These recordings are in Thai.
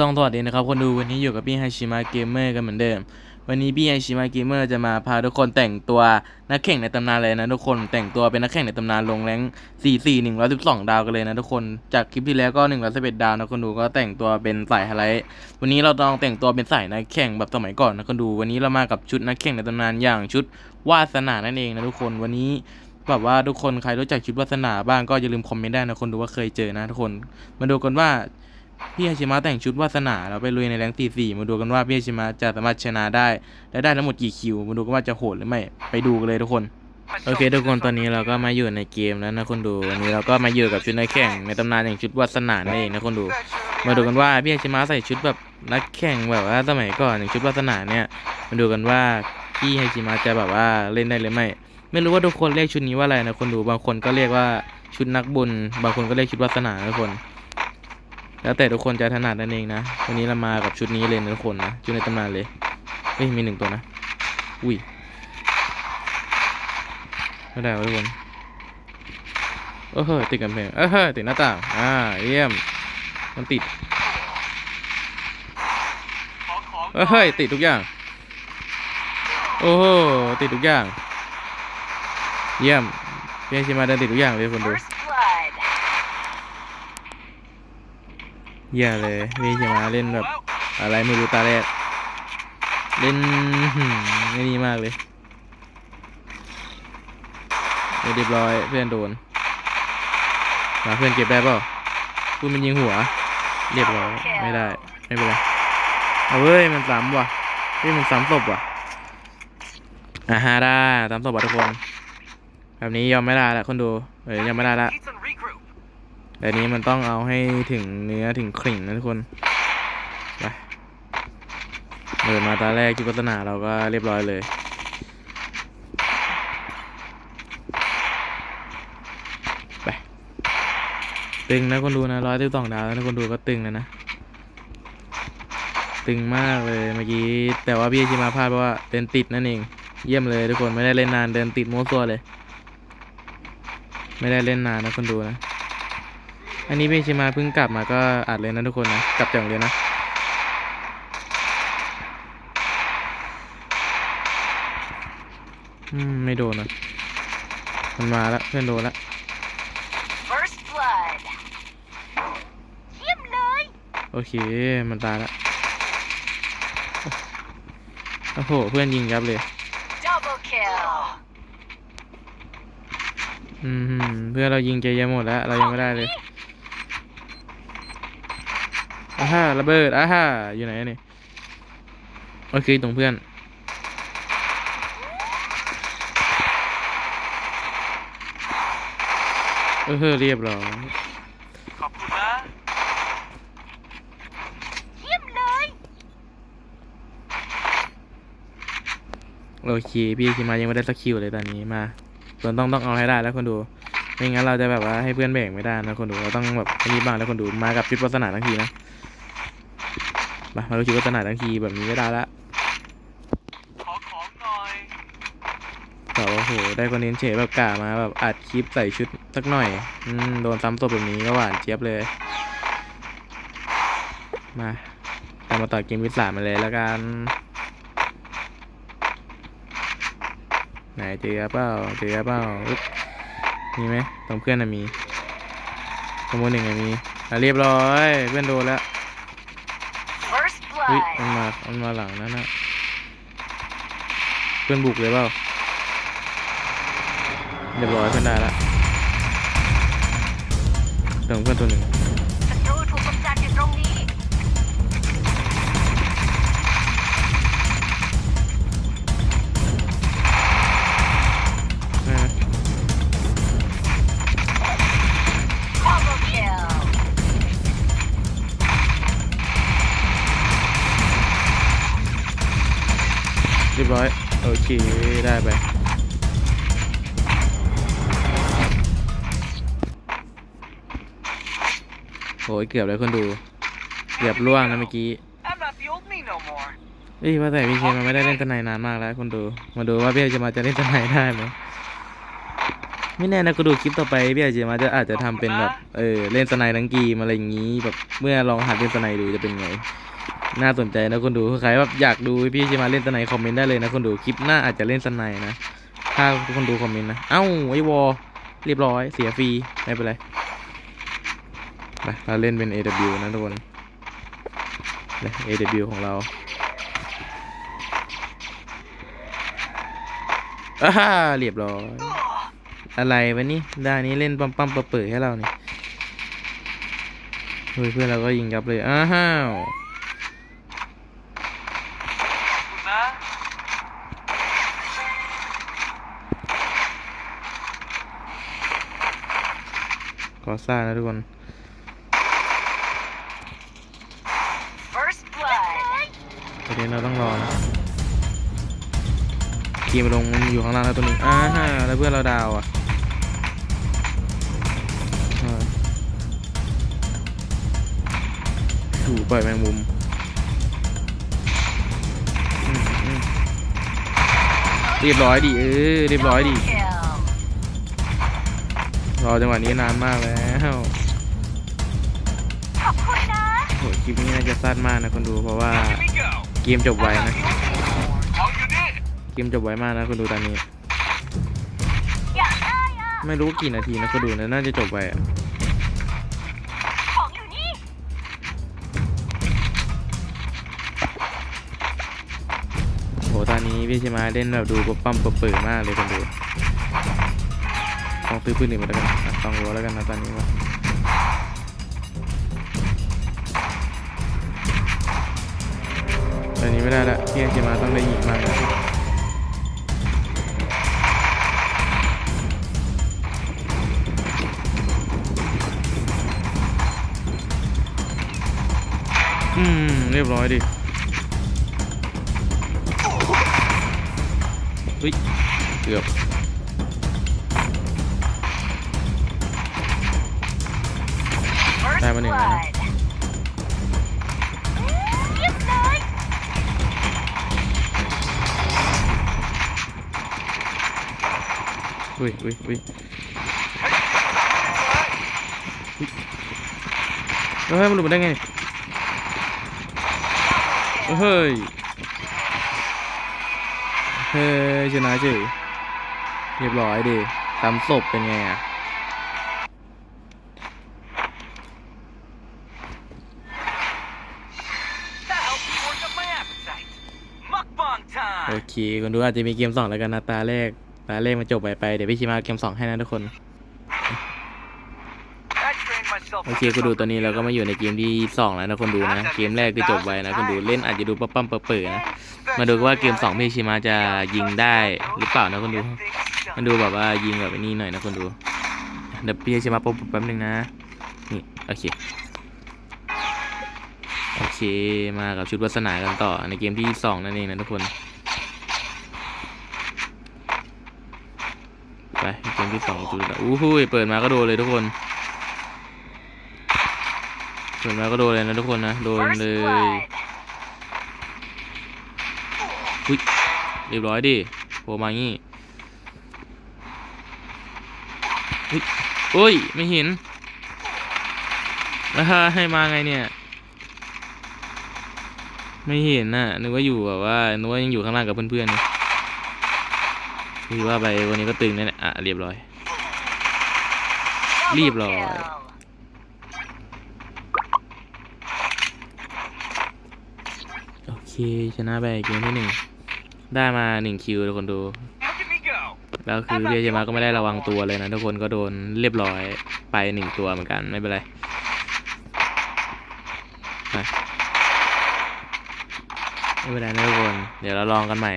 ต้องสวัสดีนะครับคนดูวันนี้อยู่กับพี่ไฮชิมะเกมเมอร์กันเหมือนเดิม วันนี้พี่ไฮชิมะเกมเมอร์จะมาพาทุกคนแต่งตัวนักแข่งในตำนานเลยนะทุกคนแต่งตัวเป็นนักแข่งในตำนานลงแรง4 4 1 1 2 ดาวกันเลยนะทุกคนจากคลิปที่แล้วก็1 1 1ดาวนะคนดูก็แต่งตัวเป็นสายไฮไลท์วันนี้เราลองแต่งตัวเป็นสายนักแข่งแบบสมัยก่อนนะคนดูวันนี้เรามากับชุดนักแข่งในตำนานอย่างชุดวาสนานั่นเองนะทุกคนวันนี้แบบว่าทุกคนใครรู้จักชุดวาสนาบ้างก็อย่าลืมคอมเมนต์ได้นะคนดูว่าเคยเจอนะทุกคนมาดูกันว่า พี่ฮาชิมะแต่งชุดวาสนาเราไปลุยในแรงตีสี่มาดูกันว่าพี่ฮาชิมะจะสามารถชนะได้ และได้ทั้งหมดกี่คิว มาดูกันว่าจะโหดหรือไม่ ไปดูกันเลยทุกคน โอเค ทุกคนตอนนี้เราก็มาอยู่ในเกมแล้วนะคนดูวันนี้เราก็มาอยู่กับชุดนักแข่งในตำนานอย่างชุดวาสนาเองนะคนดู มาดูกันว่าพี่ฮาชิมะใส่ชุดแบบนักแข่งแบบว่าสมัยก่อนอย่างชุดวาสนาเนี่ย มาดูกันว่าพี่ฮาชิมะจะแบบว่าเล่นได้หรือไม่ ไม่รู้ว่าทุกคนเรียกชุดนี้ว่าอะไรนะคนดู บางคนก็เรียกว่าชุดนักบุญ บางคนก็เรียกชุดวาสนาทุกคน แล้วแต่ทุกคนจะถนัดนั่นเองนะ วันนี้เรามากับชุดนี้เลยนะทุกคนนะชุดในตำนานเลยเฮ้ยมีหนึ่งตัวนะ อุ้ยไม่ได้วะทุกคนเออเฮ้ยติดกันเพงเออเฮ้ยติดหน้าต่าง อ่า เยี่ยม มันติดเออเฮ้ยติดทุกอย่าง โอ้โหติดทุกอย่าง เยี่ยมพี่ชิมาเดินติดทุกอย่างเลยคนดู เยี่ยเลยพี่ชิมาเล่นแบบอะไรไม่รู้ตาแรก เล่นไม่ดีมากเลยเรียบร้อยเพื่อนโดนมาเพื่อนเก็บได้เปล่าพูดมันยิงหัว เรียบร้อยไม่ได้ไม่เป็นไรเอาเว้ยมันซ้ำว่ะเฮ้ยมันซ้ำศพว่ะอ่าฮาได้ซ้ำศพว่ะทุกคน แบบนี้ยอมไม่ได้ละคนดูเอ้ยยอมไม่ได้ละ แต่นี้มันต้องเอาให้ถึงเนื้อถึงขิ่งนะทุกคนไปเดินมาตาแรกที่โฆษณาเราก็เรียบร้อยเลยไปตึงนะคนดูนะร้อยที่สองดาวนะคนดูก็ตึงเลยนะตึงมากเลยเมื่อกี้แต่ว่าพี่ชิมาพลาดเพราะว่าเดินติดนั่นเอง เยี่ยมเลยทุกคนไม่ได้เล่นนานเดินติดโมั่วซั่วเลย ไม่ได้เล่นนานนะคนดูนะ อันนี้พี่ชิมาเพิ่งกลับมาก็อัดเลยนะทุกคนนะ กลับจากโรงเรียนนะ อืม ไม่โดนนะมันมาแล้วเพื่อนโดนแล้ว First blood. เยี่ยมเลยโอเค มันตายแล้วโอ้โห เพื่อนยิงยับเลย Double kill. อืม เพื่อนเรายิงใจเย็นหมดแล้ว เรายังไม่ได้เลย อ้าฮ่าระเบิดอ้าฮ่าอยู่ไหนนี่โอเคตรงเพื่อน เออเฮ้อเรียบร้อยขอบคุณนะเยี่ยมเลยโอเคพี่คิมายังไม่ได้สักคิวเลยตอนนี้มาส่วนต้องต้องเอาให้ได้แล้วคนดู ไม่งั้นเราจะแบบว่าให้เพื่อนแบ่งไม่ได้นะคนดูเราต้องแบบอันนี้บ้างแล้วคนดูมากับชุดวัฒนาทั้งทีนะมามาดูชุดวัฒนาทั้งทีแบบนี้ไม่ได้ละขอของหน่อยแต่ว่าโอ้โหได้คอนเทนต์เฉยแบบกล้ามาแบบอัดคลิปใส่ชุดสักหน่อยอืมโดนซ้ำศพแบบนี้ก็หวานเจี๊ยบเลย มาเรามาต่อเกมวิสามาเลยแล้วกันไหนเจอเปล่าเจอเปล่าอึ๊บ มีไหมตรงเพื่อนน่ะมีขโมยหนึ่งอะมีอะเรียบร้อยเพื่อนโดนแล้ว First เฮ้ย blood. มันมามันมาหลังนั่นนะเพื่อนบุกเลยเปล่าเรียบร้อยเพื่อนได้ละเติมเพื่อนตัวหนึ่ง ร้อย โอเค ได้ไปโอ้ยเกือบเลยคนดู เกือบล่วงนะเมื่อกี้เอ้ยว่าแต่พี่เชมันไม่ได้เล่นตะไนนานมากแล้วคนดู มาดูว่าพี่จะมาจะเล่นตะไนได้ไหมไม่แน่นะก็ดูคลิปต่อไปพี่อาจะมาจะอาจจะทำเป็นแบบเออเล่นสไนด์ทั้งกีมอะไรอย่างนี้แบบเมื่อลองหัดเล่นสไนดูจะเป็นไง น่าสนใจนะคนดูใครแบบอยากดูพี่จะมาเล่นสไนคอมเมนต์ได้เลยนะคนดูคลิปหน้าอาจจะเล่นสไนนะถ้าทุกคนดูคอมเมนต์นะ เอ้าไอวอลเรียบร้อย เสียฟรีไม่เป็นไรไปเราเล่นเป็น AW นะทุกคนเลย AW ของเราอ้าฮ่าเรียบร้อย อะไรวะนี่ด้านี้เล่นปั๊มปั๊มเปิดให้เราเนี่เฮ้ยเพื่อนเราก็ยิงกลับเลย อ้าว กอซ่านะทุกคน First blood. ประเด็นเราต้องรอนะเกีมลงมันอยู่ข้างล่างแล้วตัวหนึงอ้าฮะแล้วเพื่อนเราดาวอะอ่าถูปล่อยแมงมุมอืมอืมเรียบร้อยดิเออเรียบร้อยดิ Double kill. รอจังหวะนี้นานมากแล้วขอบคุณนะโหคลิปนี้น่าจะสั้นมากนะคนดูเพราะว่า Here we go เกมจบไวนะของอยู่นี่เกมจบไวมากนะคนดูตอนนี้อยากได้อะไม่รู้กี่นาทีนะคนดูนะน่าจะจบไวอะของอยู่นี่โหตอนนี้พี่ชิมาเล่นแบบดูปั๊มปั๊มเปิดๆมากเลยคนดูต้ องซื้อปืนหนึ่งมาแล้วกันต้องรู้แล้วกันนะตอนนี้ว่าตอนนี้ไม่ได้ละพี่ชิมาต้องได้ยิงมากนะอืม เรียบร้อยดิเฮ้ยเกือบ อุ้ยอุ้ยอุ้ยแล้วให้มันหลุดมาได้ไงเฮ้ยเฮ้ยชนะเฉยเรียบร้อยดิตามศพเป็นไงอะโอเคคนดูอาจจะมีเกมสองแล้วกันนะตาแรก ตาแรกมันจบไปไปเดี๋ยวพี่ชิมาเกมสองให้นะทุกคน โอเคคุณดูตอนนี้เราก็มาอยู่ในเกมที่สองแล้วนะคนดูนะ เกมแรกคือจบไวนะคนดูเล่นอาจจะดูปั๊มปั๊มเปิดนะ มาดูว่าเกมสองพี่ชิมาจะยิงได้หรือเปล่านะคนดู มันดูแบบว่ายิงแบบนี่หน่อยนะคนดู เดี๋ยวพี่ชิมาปุ๊บแป๊บนึงนะ นี่โอเคโอเคมากับชุดวัสนากันต่อในเกมที่สองนั่นเองนะทุกคน ไปเกมที่สองจุดละอู้หูยเปิดมาก็โดนเลยทุกคน เปิดมาก็โดนเลยนะทุกคนนะ โดนเลยอุ้ยเรียบร้อยดิโผล่มางี้อุ้ยโอ้ย ไม่เห็นแล้วให้มาไงเนี่ย ไม่เห็นน่ะนึกว่าอยู่แบบว่านึกว่ายังอยู่ข้างล่างกับเพื่อนๆนี่คื อว่าไปวันนี้ก็ตึงแน่ๆอะเรียบร้อยรีบร้อย โอเคชนะไปเกมที่หนึ่งได้มาหนึ่งคิวทุกคนดู แล้วคือเบียร์มาก็ไม่ได้ระวังตัวเลยนะทุกคนก็โดนเรียบร้อยไปหนึ่งตัวเหมือนกันไม่เป็นไรไปไม่เป็นไรนะทุกคน เดี๋ยวเราลองกันใหม่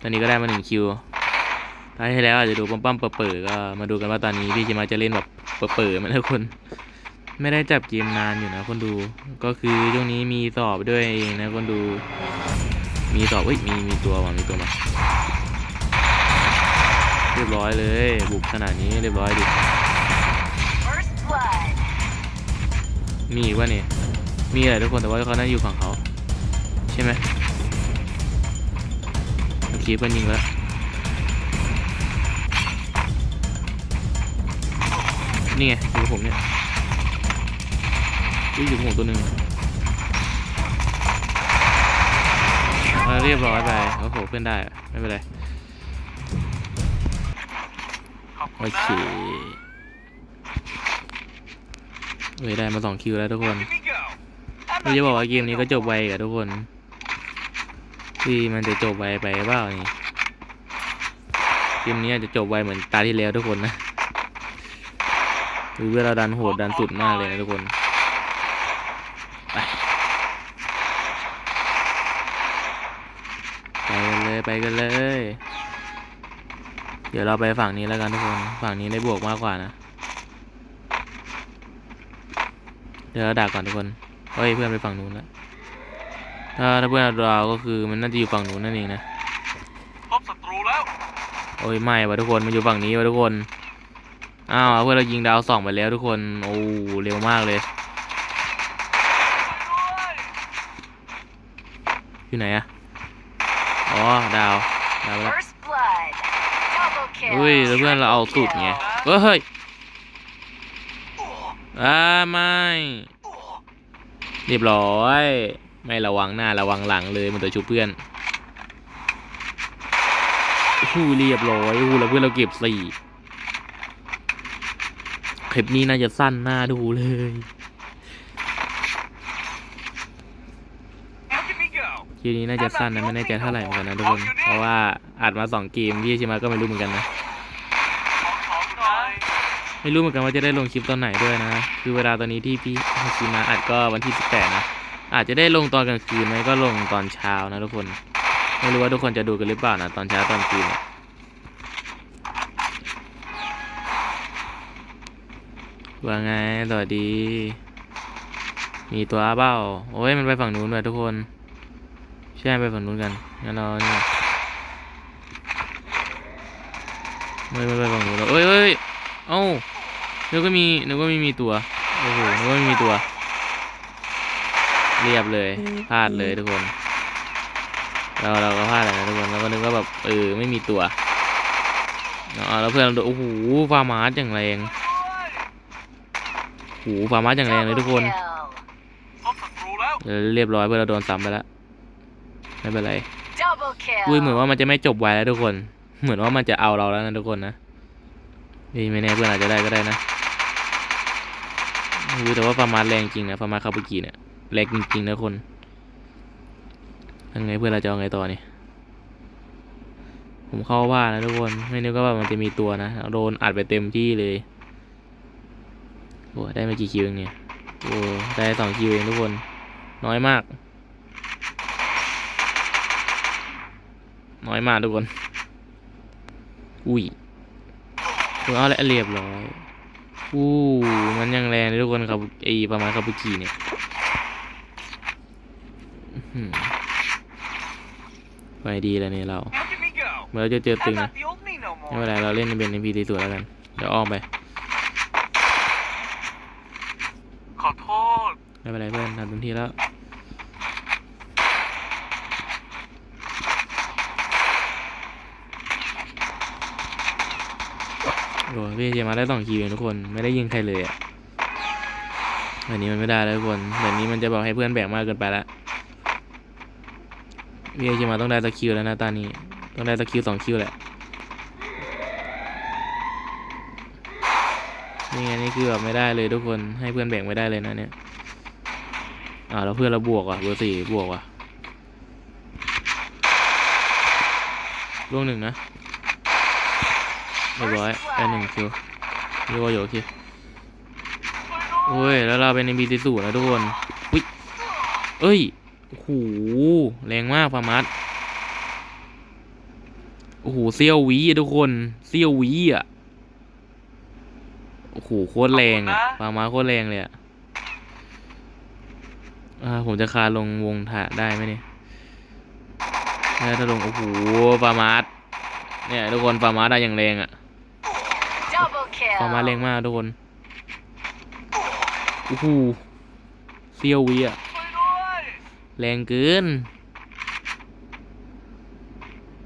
ตอนนี้ก็ได้มาหนึ่งคิว ท้ายที่แล้วอาจจะดูปั๊มปั๊มๆเปิดๆก็มาดูกันว่าตอนนี้พี่เจมาจะเล่นแบบเปิดๆไหมทุกคน ไม่ได้จับเกมนานอยู่นะคนดูก็คือช่วงนี้มีสอบด้วยเองนะคนดู มีสอบเอ้ยมีมีตัวมามีตัวมาเรียบร้อยเลยบุกขนาดนี้เรียบร้อยดิมีว่านี่มีอะไรทุกคนแต่ว่าเขาน่าอยู่ฝั่งเขาใช่ไหมโอเคเพื่อนยิงแล้ว นี่ไงอยู่กับผมเนี่ยอุ้ยอยู่กับผมตัวหนึ่งอ่าเรียบร้อยไปโอ้โหเพื่อนได้อะไม่เป็นไรขอบคุโอณเคนะเฮ้ยได้มาสองคิวแล้วทุกคน Here we go. ไม่จะบอกว่าเกมนี้ก็จบไวกับทุกคนที่มันจะจบไวไปเปล่านี่เกมนี้อาจจะจบไวเหมือนตาที่แล้วทุกคนนะ หรือว่าเราดันโหดดันสุดมากเลยนะทุกคนไปไปกันเลยไปกันเลย เดี๋ยวเราไปฝั่งนี้แล้วกันทุกคน ฝั่งนี้ได้บวกมากกว่านะ เดี๋ยวเราดักก่อนทุกคนเฮ้ยเพื่อนไปฝั่งนู้นแล้วถ้าถ้าเพื่อนเราก็คือมันน่าจะอยู่ฝั่งนู้นนั่นเองนะพบศัตรูแล้ว โอ้ยไม่วะทุกคนมันอยู่ฝั่งนี้วะทุกคน อ้าวเพื่อนเรายิงดาวสองไปแล้วทุกคน โอ้เร็วมากเลย อยู่ไหนอะอ๋อ ดาว ดาวไปแล้ว First blood. Double kill. เฮ้ยแล้วเพื่อนเราเอาสุดไงเฮ้ยเฮ้ยอ่าไม่เรียบร้อย ไม่ระวังหน้าระวังหลังเลยมันตัวชูเพื่อนฮู้เรียบร้อยฮู้แล้วเพื่อนเราเก็บสี่ คลิปนี้น่าจะสั้นหน้าดูเลย Here we go. คลิปนี้น่าจะสั้นนะไม่แน่ใจเท่าไหร่เหมือนกันนะทุกคน เพราะว่าอัดมาสองเกมพี่ชิมาก็ไม่รู้เหมือนกันนะของหน่อยไม่รู้เหมือนกันว่าจะได้ลงคลิปตอนไหนด้วยนะ คือเวลาตอนนี้ที่พี่ฮาชิมาอัดก็วันที่18นะ อาจจะได้ลงตอนกลางคืนไหมก็ลงตอนเช้านะทุกคน ไม่รู้ว่าทุกคนจะดูกันหรือเปล่านะตอนเช้าตอนคืนเนี่ย ว่าไงสวัสดี มีตัวเปล่าโอ้ย มันไปฝั่งนู้นเลยทุกคน ใช่ไปฝั่งนู้นกันงั้นเราเนี่ยไม่ไม่ไปฝั่งนู้นแล้วเอ้ยเอ้ยเอ้านึกว่ามีนึกว่าไม่มีตัว โอ้โห นึกว่าไม่มีตัว เรียบเลยพลาดเลยทุกคน เราเราก็พลาดเลยนะทุกคน เราก็นึกว่าแบบเออไม่มีตัวเอาแล้วเพื่อนเราดูโอ้โหฟาร์มาร์อย่างแรงโอ้โหฟาร์มาร์อย่างแรงเลยทุกคน Kill. พบศัตรูแล้วเออเรียบร้อยเพื่อนเราโดนซ้ำไปแล้วไม่เป็นไร Double kill. อุ้ยเหมือนว่ามันจะไม่จบไวแล้วทุกคน เหมือนว่ามันจะเอาเราแล้วนะทุกคนนะนี่ไม่แน่เพื่อนอาจจะได้ก็ได้นะอุ้ยแต่ว่าฟาร์มาร์แรงจริงนะฟาร์มาร์คาบุกิเนี่ยแรงจริงๆนะคนยังไงเพื่อนเราจะเอาไงต่อนี่ผมเข้าว่านะทุกคนไม่นึกว่ามันจะมีตัวนะโดนอัดไปเต็มที่เลย โอ้ได้ไม่กี่คิวเองเนี่ยโอ้ได้สองคิวเองทุกคน น้อยมาก น้อยมากทุกคน อุ้ยเอาละเรียบร้อยอู้มันยังแรงเลยทุกคนครับไอประมาณคาบุกิเนี่ยไปดีแล้วเนี่ยเราเมื่อเราจะเจอตึงนะไม่เป็นไรเราเล่นเป็น NPC สวยแล้วกัน เดี๋ยวอ้อมไป ขอโทษ ไม่เป็นไรเพื่อนทำเต็มที่แล้วโอ้พี่เจมาได้สองคิวเองทุกคนไม่ได้ยิงใครเลยอะแบบนี้มันไม่ได้แล้วทุกคนแบบนี้มันจะบอกให้เพื่อนแบ่งมากเกินไปละพี่เจมาต้องได้สักคิวแล้วนะตอนนี้ ต้องได้สักคิวสองคิวแหละนี่ไงนี่คือแบบไม่ได้เลยทุกคนให้เพื่อนแบ่งไม่ได้เลยนะเนี่ย อ่าวแล้วเพื่อนเราบวกว่ะเบอร์สี่บวกว่ะล่วงหนึ่งนะเรียบร้อยได้หนึ่งคิวเรียกว่าโยคิวโอ้ย แล้วเราเป็น NPC สูนะทุกคนอุ้ยเอ้ยโอ้โหแรงมากฟาร์มัสโอ้โหเซียวหวีอะทุกคนเซียวหวีอะโอ้โหโคตรแรงอะฟาร์มัสโคตรแรงเลยอะอ่า ผมจะคาลงวงถ่าได้ไหมเนี่ยถ้าลง โอ้โหฟาร์มัสเนี่ยทุกคนฟาร์มัสได้อย่างแรงอะ Double kill. ฟาร์มัสแรงมากทุกคน โอ้โหเซียวหวีอะช่วยด้วยแรงเกิน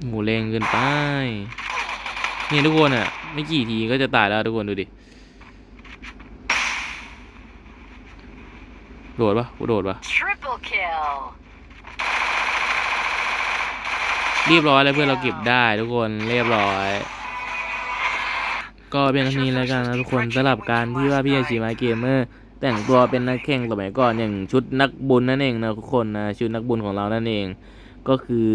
โหแรงเกินไป เนี่ยทุกคนอะไม่กี่ทีก็จะตายแล้วทุกคนดูดิ โดดปะกูโดดปะ Triple kill. เรียบร้อยแล้วเพื่อนเราเก็บได้ทุกคนเรียบร้อย ก็เป็นเท่านี้แล้วกันนะทุกคนสำหรับการที่ว่าพี่ไอชีมาเกมเมอร์แต่งตัวเป็นนักแข่งสมัยก่อนอย่างชุดนักบุญนั่นเองนะทุกคนนะชุดนักบุญของเรานั่นเอง ก็คือ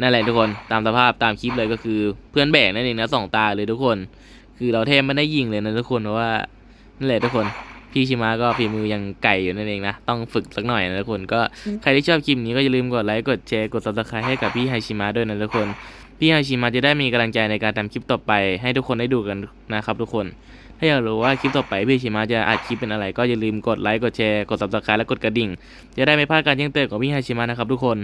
นั่นแหละทุกคนตามสภาพตามคลิปเลยก็คือเพื่อนแบกนั่นเองนะสองตาเลยทุกคน คือเราแทบไม่ได้ยิงเลยนะทุกคนเพราะว่านั่นแหละทุกคน พี่ชิมาก็ฝีมือยังไก่อยู่นั่นเองนะ ต้องฝึกสักหน่อยนะทุกคน ก็ใครที่ชอบคลิปนี้ก็อย่าลืมกดไลค์ กดแชร์ กด subscribe ให้กับพี่ไฮชิมะด้วยนะทุกคน พี่ไฮชิมะจะได้มีกำลังใจในการทำคลิปต่อไปให้ทุกคนได้ดูกันนะครับทุกคน ถ้าอยากรู้ว่าคลิปต่อไปพี่ชิมะจะอัดคลิปเป็นอะไร ก็อย่าลืมกดไลค์ กดแชร์ กด subscribe และกดกระดิ่ง จะได้ไม่พลาดการแจ้งเตือนของพี่ไฮชิมะนะครับทุกคน